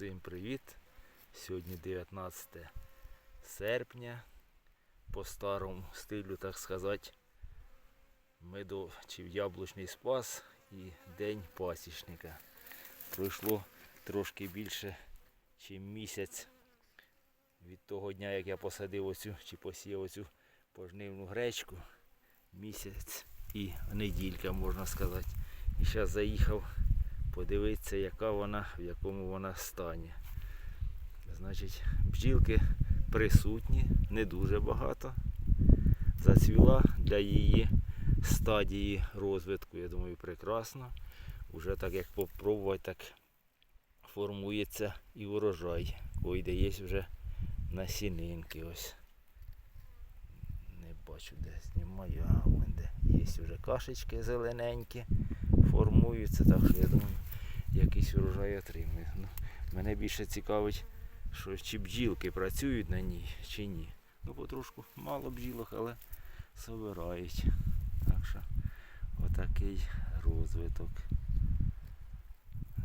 Всім привіт! Сьогодні 19 серпня. По старому стилю, так сказати, медов чи яблучний спас і день пасічника. Пройшло трошки більше, ніж місяць від того дня, як я посадив оцю чи посіяв оцю пожнивну гречку. Місяць і неділька, можна сказати. І зараз заїхав подивитися, яка вона, в якому вона стані. Значить, бджілки присутні, не дуже багато. Зацвіла для її стадії розвитку, я думаю, прекрасно. Уже так як попробувати, так формується і урожай. Койде є вже насінинки ось. Не бачу, де знімаю, а де. Є вже кашечки зелененькі, формуються, так що я думаю, якийсь урожай отримую. Ну, мене більше цікавить, що чи бджілки працюють на ній, чи ні. Ну, потрошку мало бджілок, але собирають. Так що отакий розвиток.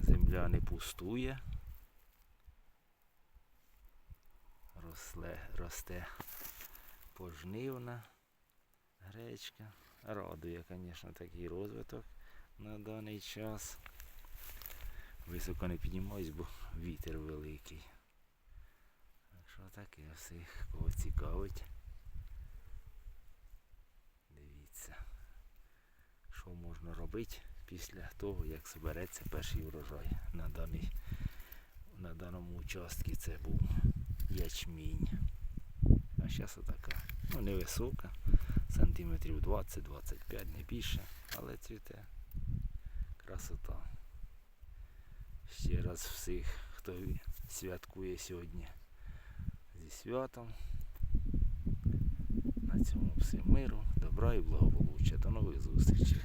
Земля не пустує. Росле, росте пожнивна гречка. Радує, звісно, такий розвиток на даний час. Високо не піднімаюсь, бо вітер великий. Так що таке всіх, кого цікавить. Дивіться, що можна робити після того, як збереться перший урожай. На, даний, на даному участку це був ячмінь. А зараз отака. Ну, невисока, сантиметрів 20-25, не більше, але цвіте. Красота. Ще раз всіх, хто святкує сьогодні зі святом. На цьому всім миру, добра і благополуччя. До нових зустрічей.